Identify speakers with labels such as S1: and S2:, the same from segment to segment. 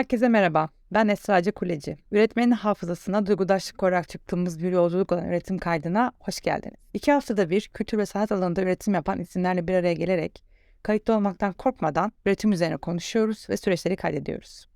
S1: Herkese merhaba. Ben Esra Hacı Kuleci. Üretmenin hafızasına duygudaşlık koyarak çıktığımız bir yolculuk olan üretim kaydına hoş geldiniz. İki haftada bir kültür ve sanat alanında üretim yapan isimlerle bir araya gelerek kayıtlı olmaktan korkmadan üretim üzerine konuşuyoruz ve süreçleri kaydediyoruz.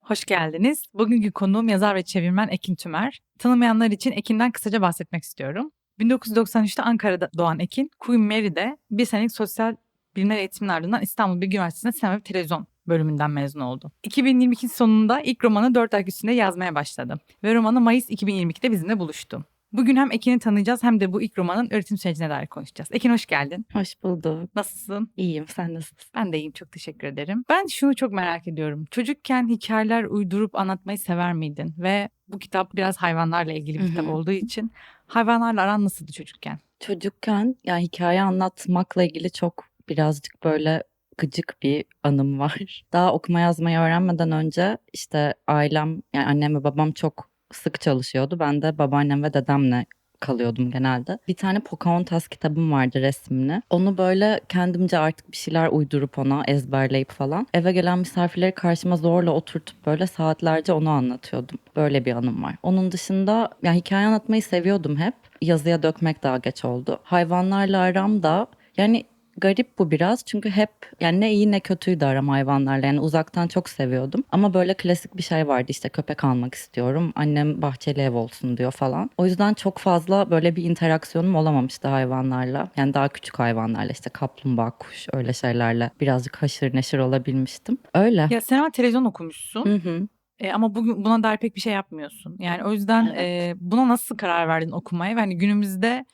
S2: Hoş geldiniz. Bugünkü konuğum yazar ve çevirmen Ekin Tümer. Tanımayanlar için Ekin'den kısaca bahsetmek istiyorum. 1993'te Ankara'da doğan Ekin, Queen Mary'de bir senelik sosyal bilimler eğitiminin ardından İstanbul Bilgi Üniversitesi'nde sinema ve televizyon bölümünden mezun oldu. 2022 sonunda ilk romanı 4 ay üstünde yazmaya başladı. Ve romanı Mayıs 2022'de bizimle buluştu. Bugün hem Ekin'i tanıyacağız hem de bu ilk romanın üretim sürecine dair konuşacağız. Ekin hoş geldin.
S3: Hoş bulduk.
S2: Nasılsın?
S3: İyiyim. Sen nasılsın?
S2: Ben de iyiyim. Çok teşekkür ederim. Ben şunu çok merak ediyorum. Çocukken hikayeler uydurup anlatmayı sever miydin? Ve bu kitap biraz hayvanlarla ilgili bir kitap olduğu için hayvanlarla aran nasıldı çocukken?
S3: Çocukken yani hikaye anlatmakla ilgili çok birazcık böyle gıcık bir anım var. Daha okuma yazmayı öğrenmeden önce işte ailem yani annem ve babam çok sık çalışıyordu. Ben de babaannem ve dedemle kalıyordum genelde. Bir tane Pocahontas kitabım vardı resimli. Onu böyle kendimce artık bir şeyler uydurup ona ezberleyip falan. Eve gelen misafirleri karşıma zorla oturtup böyle saatlerce onu anlatıyordum. Böyle bir anım var. Onun dışında yani hikaye anlatmayı seviyordum hep. Yazıya dökmek daha geç oldu. Hayvanlarla aram da yani garip bu biraz çünkü hep yani ne iyi ne kötüydü aram hayvanlarla yani uzaktan çok seviyordum ama böyle klasik bir şey vardı işte köpek almak istiyorum annem bahçeli ev olsun diyor falan o yüzden çok fazla böyle bir interaksiyonum olamamıştı hayvanlarla yani daha küçük hayvanlarla işte kaplumbağa kuş öyle şeylerle birazcık haşır neşir olabilmiştim öyle.
S2: Ya sen ama televizyon okumuşsun
S3: Hı hı.
S2: E, ama bugün buna dair pek bir şey yapmıyorsun. Yani o yüzden
S3: Evet.
S2: e, buna nasıl karar verdin okumaya? Ve hani günümüzde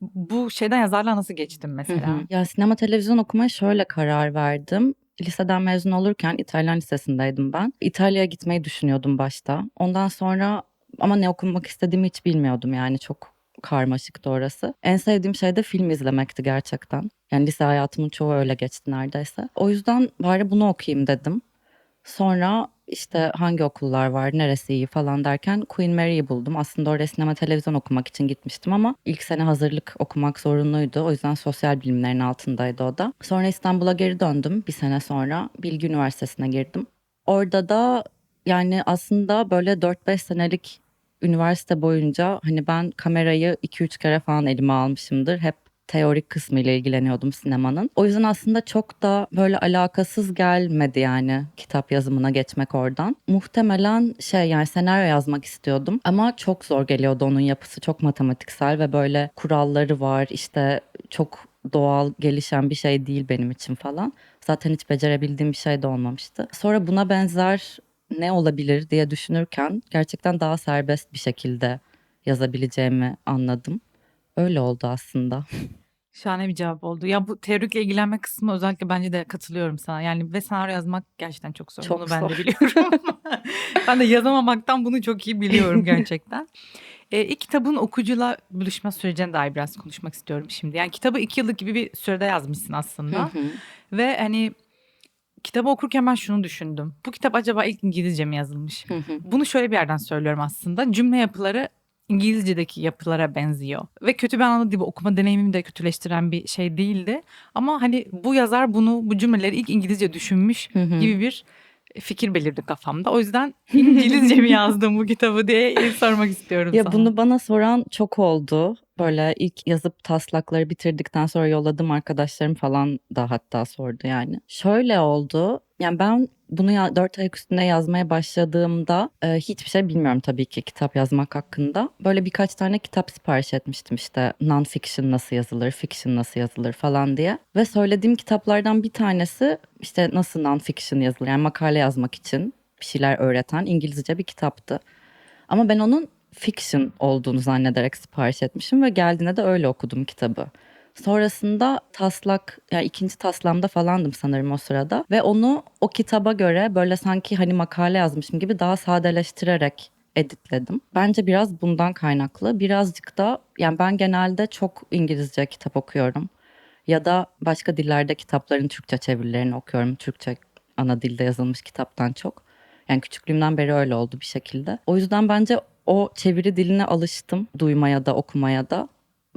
S2: bu şeyden yazarlığa nasıl geçtin
S3: Hı
S2: mesela?
S3: hı. Ya sinema televizyon okumaya şöyle karar verdim. Liseden mezun olurken İtalyan lisesindeydim ben. İtalya'ya gitmeyi düşünüyordum başta. Ondan sonra ama ne okumak istediğimi hiç bilmiyordum yani çok karmaşıktı orası. En sevdiğim şey de film izlemekti gerçekten. Yani lise hayatımın çoğu öyle geçti neredeyse. O yüzden bari bunu okuyayım dedim. Sonra işte hangi okullar var, neresi iyi falan derken Queen Mary'i buldum. Aslında oraya sinema televizyon okumak için gitmiştim ama ilk sene hazırlık okumak zorunluydu. O yüzden sosyal bilimlerin altındaydı o da. Sonra İstanbul'a geri döndüm bir sene sonra. Bilgi Üniversitesi'ne girdim. Orada da yani aslında böyle 4-5 senelik üniversite boyunca hani ben kamerayı 2-3 kere falan elime almışımdır. Hep teorik kısmıyla ilgileniyordum sinemanın. O yüzden aslında çok da böyle alakasız gelmedi yani kitap yazımına geçmek oradan. Muhtemelen şey yani senaryo yazmak istiyordum ama çok zor geliyordu onun yapısı çok matematiksel ve böyle kuralları var işte çok doğal gelişen bir şey değil benim için falan. Zaten hiç becerebildiğim bir şey de olmamıştı. Sonra buna benzer ne olabilir diye düşünürken gerçekten daha serbest bir şekilde yazabileceğimi anladım. Öyle oldu aslında.
S2: Şahane bir cevap oldu. Ya bu teorikle ilgilenme kısmı özellikle bence de katılıyorum sana. Yani ve senaryo yazmak gerçekten çok zor.
S3: Çok
S2: bunu ben de biliyorum. ben de yazamamaktan bunu çok iyi biliyorum gerçekten. e, ilk kitabın okuyucuyla buluşma sürecine dair biraz konuşmak istiyorum şimdi. Yani kitabı iki yıllık gibi bir sürede yazmışsın aslında.
S3: Hı hı.
S2: Ve hani kitabı okurken ben şunu düşündüm. Bu kitap acaba ilk İngilizce mi yazılmış?
S3: Hı hı.
S2: Bunu şöyle bir yerden söylüyorum aslında. Cümle yapıları İngilizce'deki yapılara benziyor. Ve kötü bir anlamda değil bu okuma deneyimimi de kötüleştiren bir şey değildi. Ama hani bu yazar bunu bu cümleleri ilk İngilizce düşünmüş
S3: Hı hı.
S2: gibi bir fikir belirdi kafamda. O yüzden İngilizce mi yazdım bu kitabı diye sormak istiyorum
S3: Ya
S2: sana.
S3: bunu bana soran çok oldu. Böyle ilk yazıp taslakları bitirdikten sonra yolladım arkadaşlarım falan da hatta sordu yani. Şöyle oldu. Yani ben bunu ya, 4 ay üstünde yazmaya başladığımda e, hiçbir şey bilmiyorum tabii ki kitap yazmak hakkında. Böyle birkaç tane kitap sipariş etmiştim işte non-fiction nasıl yazılır, fiction nasıl yazılır falan diye. Ve söylediğim kitaplardan bir tanesi işte nasıl non-fiction yazılır yani makale yazmak için bir şeyler öğreten İngilizce bir kitaptı. Ama ben onun fiction olduğunu zannederek sipariş etmişim ve geldiğinde de öyle okudum kitabı. Sonrasında taslak, yani ikinci taslamda falandım sanırım o sırada. Ve onu o kitaba göre böyle sanki hani makale yazmışım gibi daha sadeleştirerek editledim. Bence biraz bundan kaynaklı. Birazcık da yani ben genelde çok İngilizce kitap okuyorum. Ya da başka dillerde kitapların Türkçe çevirilerini okuyorum. Türkçe ana dilde yazılmış kitaptan çok. Yani küçüklüğümden beri öyle oldu bir şekilde. O yüzden bence o çeviri diline alıştım. Duymaya da okumaya da.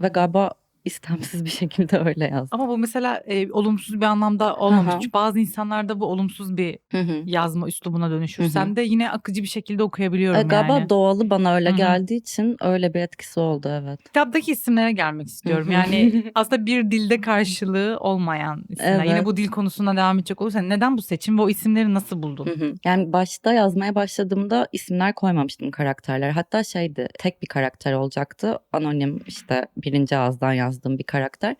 S3: Ve galiba istemsiz bir şekilde öyle yazdım.
S2: Ama bu mesela e, olumsuz bir anlamda olmamış. Çünkü bazı insanlarda bu olumsuz bir
S3: Hı hı.
S2: yazma üslubuna dönüşür. Sen de yine akıcı bir şekilde okuyabiliyorum
S3: E, galiba
S2: yani.
S3: doğalı bana öyle
S2: Hı hı.
S3: geldiği için öyle bir etkisi oldu evet.
S2: Kitaptaki isimlere gelmek istiyorum.
S3: Hı hı.
S2: Yani aslında bir dilde karşılığı olmayan isimler. Yine
S3: Evet.
S2: bu dil konusuna devam edecek olursan neden bu seçim ve o isimleri nasıl buldun?
S3: Hı hı. Yani başta yazmaya başladığımda isimler koymamıştım karakterlere. Hatta şeydi tek bir karakter olacaktı. Anonim işte birinci ağızdan yazdığım bir karakter.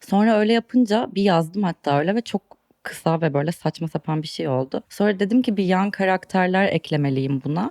S3: Sonra öyle yapınca bir yazdım hatta öyle ve çok kısa ve böyle saçma sapan bir şey oldu. Sonra dedim ki bir yan karakterler eklemeliyim buna.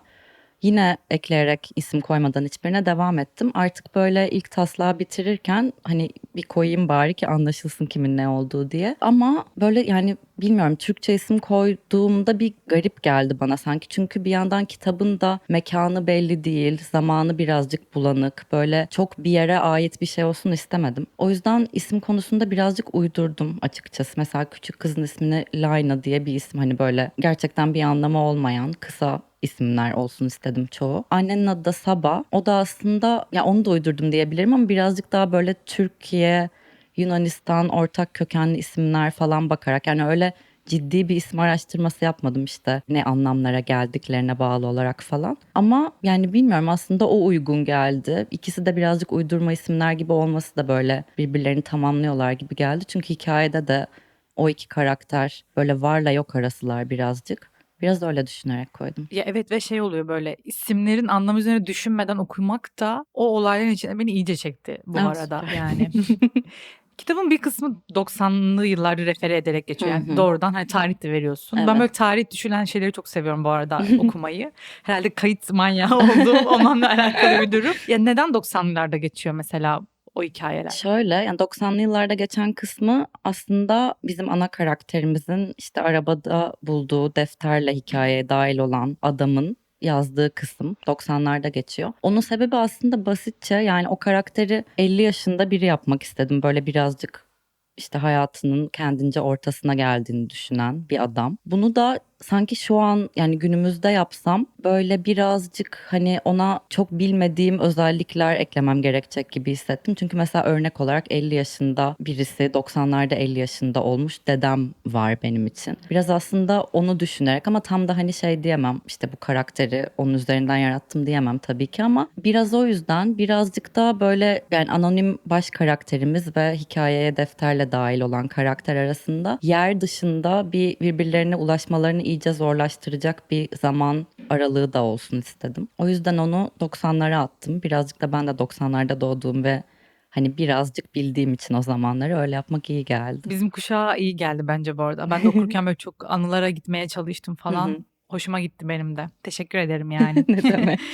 S3: Yine ekleyerek isim koymadan hiçbirine devam ettim. Artık böyle ilk taslağı bitirirken hani bir koyayım bari ki anlaşılsın kimin ne olduğu diye. Ama böyle yani bilmiyorum Türkçe isim koyduğumda bir garip geldi bana sanki. Çünkü bir yandan kitabın da mekanı belli değil, zamanı birazcık bulanık. Böyle çok bir yere ait bir şey olsun istemedim. O yüzden isim konusunda birazcık uydurdum açıkçası. Mesela küçük kızın ismini Layna diye bir isim hani böyle gerçekten bir anlamı olmayan kısa isimler olsun istedim çoğu. Annenin adı da Saba. O da aslında ya onu da uydurdum diyebilirim ama birazcık daha böyle Türkiye, Yunanistan ortak kökenli isimler falan bakarak yani öyle ciddi bir isim araştırması yapmadım işte ne anlamlara geldiklerine bağlı olarak falan. Ama yani bilmiyorum aslında o uygun geldi. İkisi de birazcık uydurma isimler gibi olması da böyle birbirlerini tamamlıyorlar gibi geldi. Çünkü hikayede de o iki karakter böyle varla yok arasılar birazcık. Biraz öyle düşünerek koydum.
S2: Ya evet ve şey oluyor böyle isimlerin anlamı üzerine düşünmeden okumak da o olayların içine beni iyice çekti bu
S3: Evet,
S2: arada
S3: süper.
S2: yani. Kitabın bir kısmı 90'lı yılları refere ederek geçiyor. Yani
S3: Hı hı.
S2: doğrudan hani tarih de veriyorsun. Ben
S3: Evet.
S2: böyle tarih düşülen şeyleri çok seviyorum bu arada okumayı. Herhalde kayıt manyağı olduğum onunla alakalı bir durum. Ya neden 90'larda geçiyor mesela o hikayeler?
S3: Şöyle yani 90'lı yıllarda geçen kısmı aslında bizim ana karakterimizin işte arabada bulduğu defterle hikayeye dahil olan adamın yazdığı kısım 90'larda geçiyor. Onun sebebi aslında basitçe yani o karakteri 50 yaşında biri yapmak istedim. Böyle birazcık işte hayatının kendince ortasına geldiğini düşünen bir adam. Bunu da sanki şu an yani günümüzde yapsam böyle birazcık hani ona çok bilmediğim özellikler eklemem gerekecek gibi hissettim. Çünkü mesela örnek olarak 50 yaşında birisi 90'larda 50 yaşında olmuş dedem var benim için. Biraz aslında onu düşünerek ama tam da hani şey diyemem işte bu karakteri onun üzerinden yarattım diyemem tabii ki ama biraz o yüzden birazcık daha böyle yani anonim baş karakterimiz ve hikayeye defterle dahil olan karakter arasında yer dışında bir birbirlerine ulaşmalarını iyice zorlaştıracak bir zaman aralığı da olsun istedim. O yüzden onu 90'lara attım. Birazcık da ben de 90'larda doğduğum ve hani birazcık bildiğim için o zamanları öyle yapmak iyi geldi.
S2: Bizim kuşağa iyi geldi bence bu arada. Ben de okurken böyle çok anılara gitmeye çalıştım falan.
S3: Hı hı.
S2: Hoşuma gitti benim de. Teşekkür ederim yani.
S3: ne demek?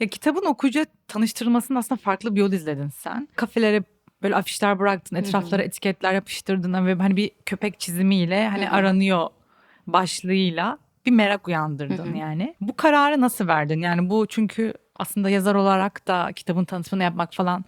S2: Ya kitabın okuyucuya tanıştırılmasının aslında farklı bir yol izledin sen. Kafelere böyle afişler bıraktın, etraflara etiketler yapıştırdın ve hani bir köpek çizimiyle hani aranıyor başlığıyla bir merak uyandırdın
S3: Hı hı.
S2: yani. Bu kararı nasıl verdin? Yani bu çünkü aslında yazar olarak da kitabın tanıtımını yapmak falan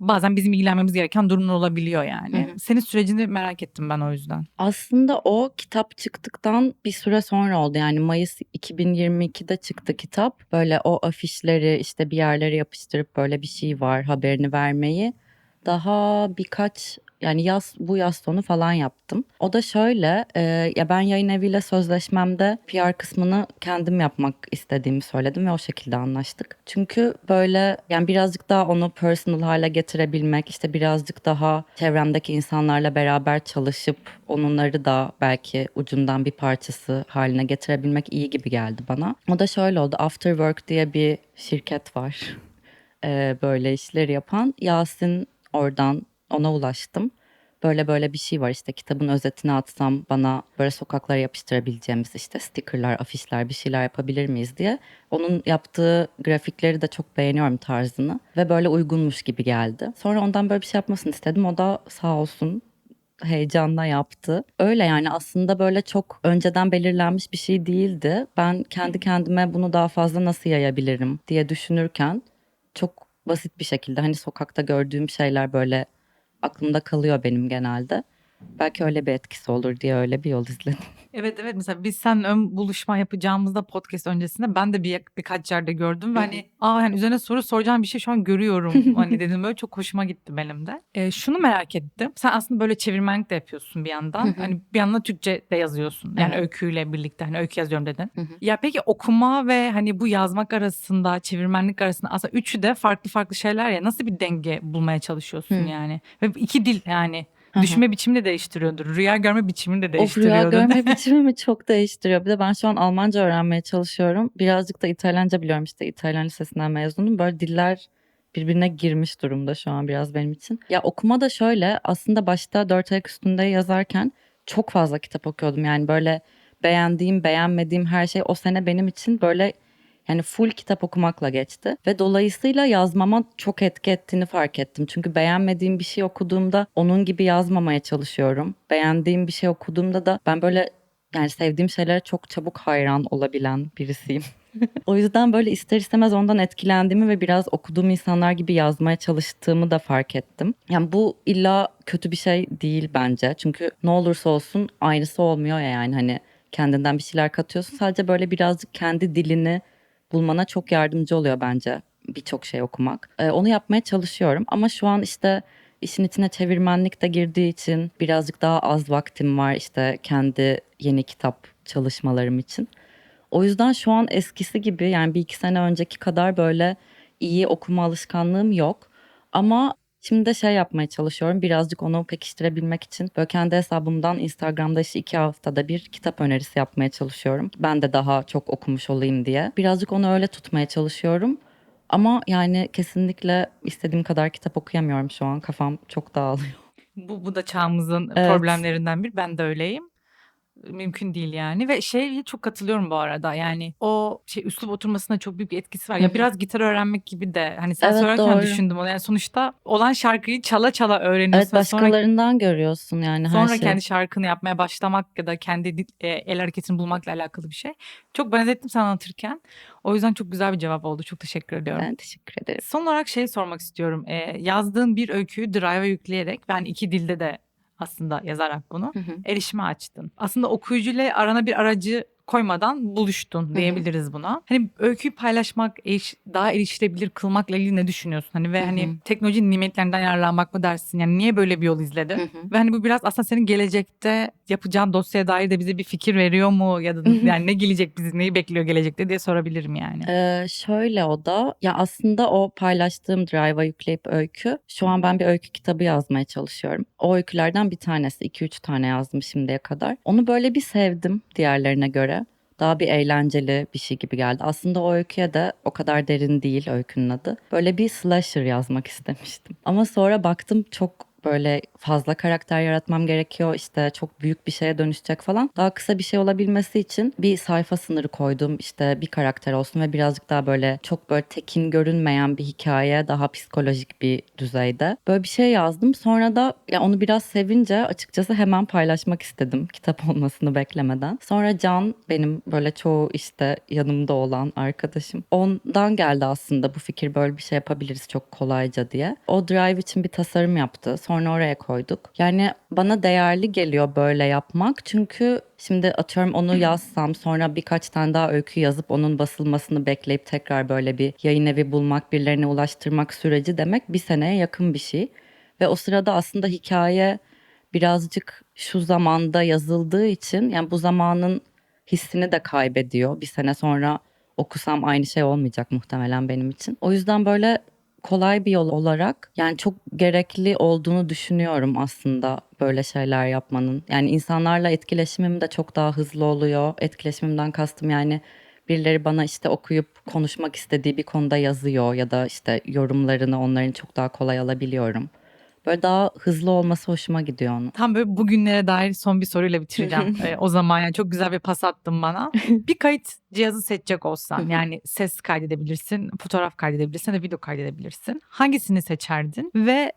S2: bazen bizim ilgilenmemiz gereken durumlar olabiliyor yani.
S3: Hı hı.
S2: Senin sürecini merak ettim ben o yüzden.
S3: Aslında o kitap çıktıktan bir süre sonra oldu. Yani Mayıs 2022'de çıktı kitap. Böyle o afişleri işte bir yerlere yapıştırıp böyle bir şey var haberini vermeyi daha birkaç yani yaz bu yaz sonu falan yaptım. O da şöyle e, ya ben yayın eviyle sözleşmemde PR kısmını kendim yapmak istediğimi söyledim ve o şekilde anlaştık. Çünkü böyle yani birazcık daha onu personal hale getirebilmek işte birazcık daha çevremdeki insanlarla beraber çalışıp onları da belki ucundan bir parçası haline getirebilmek iyi gibi geldi bana. O da şöyle oldu Afterwork diye bir şirket var. E, böyle işleri yapan Yasin oradan ona ulaştım. Böyle böyle bir şey var işte kitabın özetini atsam bana böyle sokaklara yapıştırabileceğimiz işte stickerlar, afişler bir şeyler yapabilir miyiz diye. Onun yaptığı grafikleri de çok beğeniyorum tarzını ve böyle uygunmuş gibi geldi. Sonra ondan böyle bir şey yapmasını istedim. O da sağ olsun heyecanla yaptı. Öyle yani aslında böyle çok önceden belirlenmiş bir şey değildi. Ben kendi kendime bunu daha fazla nasıl yayabilirim diye düşünürken çok basit bir şekilde hani sokakta gördüğüm şeyler böyle aklımda kalıyor benim genelde. Belki öyle bir etkisi olur diye öyle bir yol izledim.
S2: Evet evet mesela biz sen ön buluşma yapacağımızda podcast öncesinde ben de bir birkaç yerde gördüm ve hani aa hani üzerine soru soracağım bir şey şu an görüyorum hani dedim böyle çok hoşuma gitti benim de. Ee, şunu merak ettim. Sen aslında böyle çevirmenlik de yapıyorsun bir yandan. Hani bir yandan Türkçe de yazıyorsun. Yani
S3: Evet.
S2: öyküyle birlikte hani öykü yazıyorum dedin. Ya peki okuma ve hani bu yazmak arasında, çevirmenlik arasında aslında üçü de farklı farklı şeyler ya. Nasıl bir denge bulmaya çalışıyorsun yani? Ve iki dil yani. Düşünme biçimini de değiştiriyordur. Rüya görme biçimini de
S3: Of rüya
S2: değiştiriyordur.
S3: görme biçimimi çok değiştiriyor. Bir de ben şu an Almanca öğrenmeye çalışıyorum. Birazcık da İtalyanca biliyorum işte İtalyan lisesinden mezunum. Böyle diller birbirine girmiş durumda şu an biraz benim için. Ya okuma da şöyle aslında başta dört ayak üstünde yazarken çok fazla kitap okuyordum. Yani böyle beğendiğim beğenmediğim her şey o sene benim için böyle yani full kitap okumakla geçti ve dolayısıyla yazmama çok etki ettiğini fark ettim. Çünkü beğenmediğim bir şey okuduğumda onun gibi yazmamaya çalışıyorum. Beğendiğim bir şey okuduğumda da ben böyle yani sevdiğim şeylere çok çabuk hayran olabilen birisiyim. o yüzden böyle ister istemez ondan etkilendiğimi ve biraz okuduğum insanlar gibi yazmaya çalıştığımı da fark ettim. Yani bu illa kötü bir şey değil bence. Çünkü ne olursa olsun aynısı olmuyor ya yani hani kendinden bir şeyler katıyorsun. Sadece böyle birazcık kendi dilini bulmana çok yardımcı oluyor bence birçok şey okumak. Ee, onu yapmaya çalışıyorum ama şu an işte işin içine çevirmenlik de girdiği için birazcık daha az vaktim var işte kendi yeni kitap çalışmalarım için. O yüzden şu an eskisi gibi yani bir iki sene önceki kadar böyle iyi okuma alışkanlığım yok. Ama şimdi de şey yapmaya çalışıyorum birazcık onu pekiştirebilmek için. Böyle kendi hesabımdan Instagram'da işte iki haftada bir kitap önerisi yapmaya çalışıyorum. Ben de daha çok okumuş olayım diye. Birazcık onu öyle tutmaya çalışıyorum. Ama yani kesinlikle istediğim kadar kitap okuyamıyorum şu an. Kafam çok dağılıyor.
S2: Bu, bu da çağımızın
S3: Evet.
S2: problemlerinden bir. Ben de öyleyim. Mümkün değil yani ve şey çok katılıyorum bu arada yani o şey üslup oturmasına çok büyük bir etkisi var. Ya biraz gitar öğrenmek gibi de hani sen
S3: Evet,
S2: söylerken
S3: doğru.
S2: düşündüm onu. Yani sonuçta olan şarkıyı çala çala öğreniyorsun.
S3: Evet
S2: ve sonra
S3: başkalarından görüyorsun yani her
S2: Sonra
S3: şeyi.
S2: kendi şarkını yapmaya başlamak ya da kendi e, el hareketini bulmakla alakalı bir şey. Çok benzettim sen anlatırken. O yüzden çok güzel bir cevap oldu. Çok teşekkür ediyorum.
S3: Ben teşekkür ederim.
S2: Son olarak şey sormak istiyorum. E, yazdığın bir öyküyü Drive'a yükleyerek ben iki dilde de aslında yazarak bunu
S3: Hı hı.
S2: erişime açtın. Aslında okuyucuyla arana bir aracı koymadan buluştun diyebiliriz buna. Hani öyküyü paylaşmak, eriş- daha erişilebilir kılmakla ilgili ne düşünüyorsun? Hani ve hani
S3: hı.
S2: teknolojinin nimetlerinden yararlanmak mı dersin? Yani niye böyle bir yol
S3: hı.
S2: Ve hani bu biraz aslında senin gelecekte yapacağın dosyaya dair de bize bir fikir veriyor mu? Ya da yani ne gelecek bizi, neyi bekliyor gelecekte diye sorabilirim yani.
S3: Ee, şöyle o da ya aslında o paylaştığım Drive'a yükleyip öykü şu an ben bir öykü kitabı yazmaya çalışıyorum. O öykülerden bir tanesi 2-3 tane yazdım şimdiye kadar. Onu böyle bir sevdim diğerlerine göre. Daha bir eğlenceli bir şey gibi geldi. Aslında o öyküye de o kadar derin değil öykünün adı. Böyle bir slasher yazmak istemiştim. Ama sonra baktım çok böyle fazla karakter yaratmam gerekiyor. İşte çok büyük bir şeye dönüşecek falan. Daha kısa bir şey olabilmesi için bir sayfa sınırı koydum. İşte bir karakter olsun ve birazcık daha böyle çok böyle tekin görünmeyen bir hikaye. Daha psikolojik bir düzeyde. Böyle bir şey yazdım. Sonra da ya onu biraz sevince açıkçası hemen paylaşmak istedim. Kitap olmasını beklemeden. Sonra Can benim böyle çoğu işte yanımda olan arkadaşım. Ondan geldi aslında bu fikir böyle bir şey yapabiliriz çok kolayca diye. O Drive için bir tasarım yaptı. Sonra oraya koyduk. Yani bana değerli geliyor böyle yapmak. Çünkü şimdi atıyorum onu yazsam sonra birkaç tane daha öykü yazıp onun basılmasını bekleyip tekrar böyle bir yayın evi bulmak, birilerine ulaştırmak süreci demek bir seneye yakın bir şey. Ve o sırada aslında hikaye birazcık şu zamanda yazıldığı için yani bu zamanın hissini de kaybediyor. Bir sene sonra okusam aynı şey olmayacak muhtemelen benim için. O yüzden böyle kolay bir yol olarak yani çok gerekli olduğunu düşünüyorum aslında böyle şeyler yapmanın. Yani insanlarla etkileşimim de çok daha hızlı oluyor. Etkileşimimden kastım yani birileri bana işte okuyup konuşmak istediği bir konuda yazıyor ya da işte yorumlarını onların çok daha kolay alabiliyorum. Böyle daha hızlı olması hoşuma gidiyor onun.
S2: Tam böyle bugünlere dair son bir soruyla bitireceğim. Ee, o zaman yani çok güzel bir pas attın bana. bir kayıt cihazı seçecek olsan yani ses kaydedebilirsin, fotoğraf kaydedebilirsin de video kaydedebilirsin. Hangisini seçerdin ve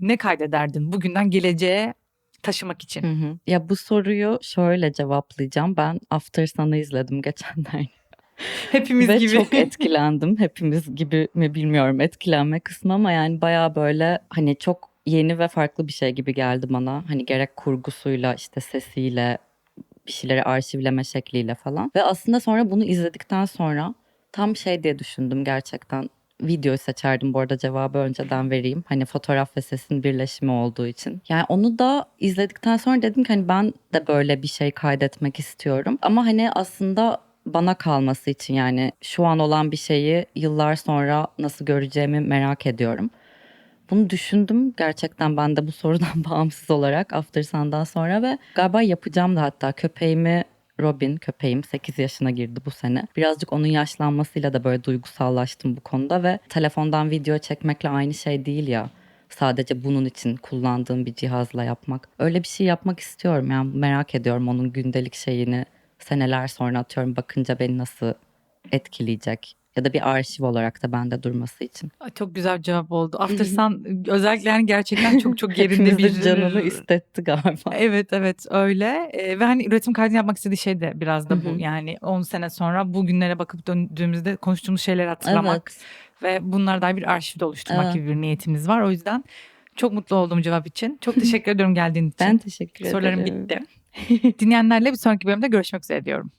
S2: ne kaydederdin bugünden geleceğe taşımak için?
S3: Hı hı. Ya bu soruyu şöyle cevaplayacağım. Ben After Sun'ı izledim geçenlerde.
S2: Hepimiz
S3: Ve
S2: gibi.
S3: çok etkilendim. Hepimiz gibi mi bilmiyorum etkilenme kısmı ama yani baya böyle hani çok yeni ve farklı bir şey gibi geldi bana. Hani gerek kurgusuyla işte sesiyle bir şeyleri arşivleme şekliyle falan. Ve aslında sonra bunu izledikten sonra tam şey diye düşündüm gerçekten. Videoyu seçerdim bu arada cevabı önceden vereyim. Hani fotoğraf ve sesin birleşimi olduğu için. Yani onu da izledikten sonra dedim ki hani ben de böyle bir şey kaydetmek istiyorum. Ama hani aslında bana kalması için yani şu an olan bir şeyi yıllar sonra nasıl göreceğimi merak ediyorum. Bunu düşündüm gerçekten ben de bu sorudan bağımsız olarak After Sun'dan sonra ve galiba yapacağım da hatta köpeğimi Robin köpeğim 8 yaşına girdi bu sene. Birazcık onun yaşlanmasıyla da böyle duygusallaştım bu konuda ve telefondan video çekmekle aynı şey değil ya. Sadece bunun için kullandığım bir cihazla yapmak. Öyle bir şey yapmak istiyorum yani merak ediyorum onun gündelik şeyini seneler sonra atıyorum bakınca beni nasıl etkileyecek. Ya da bir arşiv olarak da bende durması için.
S2: Ay, Çok güzel bir cevap oldu. After Sun özellikle yani gerçekten çok çok yerinde bir...
S3: canını istetti galiba.
S2: Evet evet öyle Ee, ve hani üretim kaydını yapmak istediği şey de biraz da bu yani 10 sene sonra bugünlere bakıp döndüğümüzde konuştuğumuz şeyleri hatırlamak
S3: Evet.
S2: ve bunlara dair bir arşiv de oluşturmak
S3: Evet.
S2: gibi bir niyetimiz var. O yüzden çok mutlu oldum cevap için. Çok teşekkür ediyorum geldiğin için.
S3: Ben teşekkür ederim.
S2: Sorularım bitti. Dinleyenlerle bir sonraki bölümde görüşmek üzere diyorum.